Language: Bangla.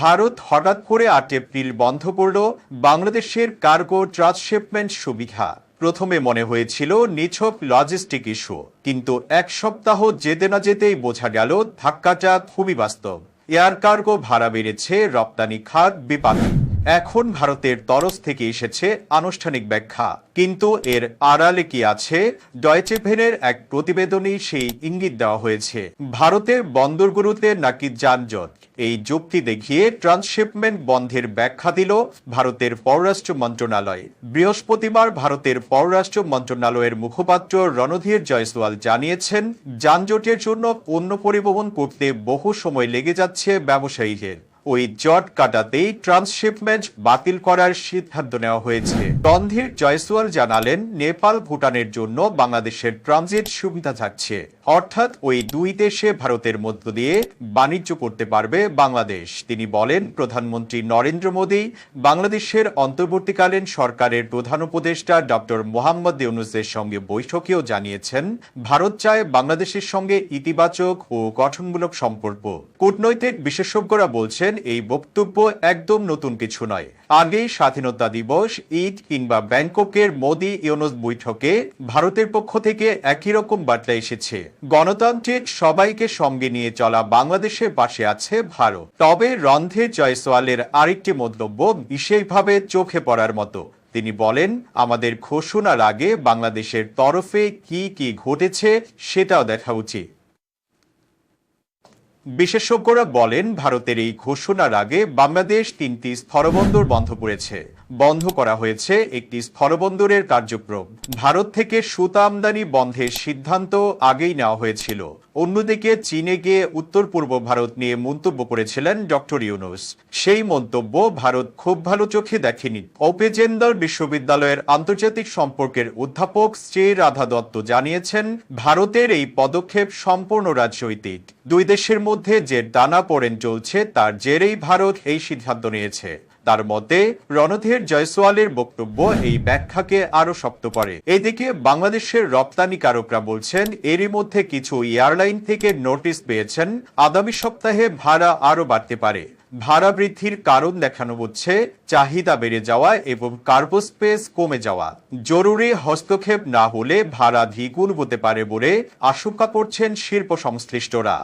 ভারত হঠাৎ করে আট এপ্রিল বন্ধ করল বাংলাদেশের কার্গো ট্রান্সশিপমেন্ট সুবিধা। প্রথমে মনে হয়েছিল নিছক লজিস্টিক ইস্যু কিন্তু এক সপ্তাহ যেতে না যেতেই বোঝা গেল ধাক্কাটা খুবই বাস্তব। এয়ার কার্গো ভাড়া বেড়েছে, রপ্তানি খাত বিপাকে। এখন ভারতের তরফ থেকে এসেছে আনুষ্ঠানিক ব্যাখ্যা। কিন্তু এর আড়ালে কি আছে? ডয়েচে ভেনের এক প্রতিবেদনেই সেই ইঙ্গিত দেওয়া হয়েছে। ভারতের বন্দরগুলোতে নাকি যানজট? এই যুক্তি দেখিয়ে ট্রান্সশিপমেন্ট বন্ধের ব্যাখ্যা দিল ভারতের পররাষ্ট্র মন্ত্রণালয়। বৃহস্পতিবার ভারতের পররাষ্ট্র মন্ত্রণালয়ের মুখপাত্র রণধীর জয়সওয়াল জানিয়েছেন, যানজটের জন্য পণ্য পরিবহন করতে বহু সময় লেগে যাচ্ছে ব্যবসায়ীদের। ওই জট কাটাতেই ট্রান্সশিপমেন্ট বাতিল করার সিদ্ধান্ত নেওয়া হয়েছে। রণধীর জয়সওয়াল জানালেন, নেপাল ভুটানের জন্য বাংলাদেশের ট্রানজিট সুবিধা থাকছে। অর্থাৎ ওই দুই দেশে ভারতের মধ্য দিয়ে বাণিজ্য করতে পারবে বাংলাদেশ। তিনি বলেন, প্রধানমন্ত্রী নরেন্দ্র মোদী বাংলাদেশের অন্তর্বর্তীকালীন সরকারের প্রধান উপদেষ্টা ডক্টর মোহাম্মদ ইউনুসের সঙ্গে বৈঠকেও জানিয়েছেন, ভারত চায় বাংলাদেশের সঙ্গে ইতিবাচক ও গঠনমূলক সম্পর্ক। কূটনৈতিক বিশেষজ্ঞরা বলছেন এই বক্তব্য একদম নতুন কিছু নয়। আগেই স্বাধীনতা দিবস, ঈদ কিংবা ব্যাংককের মোদি ইউনুস বৈঠকে ভারতের পক্ষ থেকে একই রকম বার্তা এসেছে। গণতান্ত্রিক সবাইকে সঙ্গে নিয়ে চলা বাংলাদেশের পাশে আছে ভারত। তবে রন্ধে জয়সওয়ালের আরেকটি মন্তব্য বিশেষভাবে চোখে পড়ার মতো। তিনি বলেন, আমাদের ঘোষণার আগে বাংলাদেশের তরফে কি কি ঘটেছে সেটাও দেখা উচিত। বিশেষজ্ঞরা বলেন ভারতের এই ঘোষণার আগে বাংলাদেশ তিনটি স্থলবন্দর বন্ধ করেছে। বন্ধ করা হয়েছে একটি স্থলবন্দরের কার্যক্রম। ভারত থেকে সুতা আমদানি বন্ধের সিদ্ধান্ত আগেই নেওয়া হয়েছিল। অন্যদিকে চীনে গিয়ে উত্তর পূর্ব ভারত নিয়ে মন্তব্য করেছিলেন ডক্টর ইউনুস। সেই মন্তব্য ভারত খুব ভালো চোখে দেখেনি। ওপেজেন্দার বিশ্ববিদ্যালয়ের আন্তর্জাতিক সম্পর্কের অধ্যাপক শ্রী রাধা দত্ত জানিয়েছেন, ভারতের এই পদক্ষেপ সম্পূর্ণ রাজনৈতিক। দুই দেশের মধ্যে যে দানা পড়েন চলছে, তার জেরেই ভারত এই সিদ্ধান্ত নিয়েছে। তার মতে, রণধীর জয়সওয়ালের বক্তব্য এই ব্যাখ্যাকে আরও শক্ত করে। এদিকে বাংলাদেশের রপ্তানিকারকরা বলছেন, এরই মধ্যে কিছু এয়ারলাইন থেকে নোটিশ পেয়েছেন, আগামী সপ্তাহে ভাড়া আরও বাড়তে পারে। ভাড়া বৃদ্ধির কারণ দেখানো হচ্ছে, চাহিদা বেড়ে যাওয়া এবং কার্গো স্পেস কমে যাওয়া। জরুরি হস্তক্ষেপ না হলে ভাড়া দ্বিগুণ হতে পারে বলে আশঙ্কা করছেন শিল্প সংশ্লিষ্টরা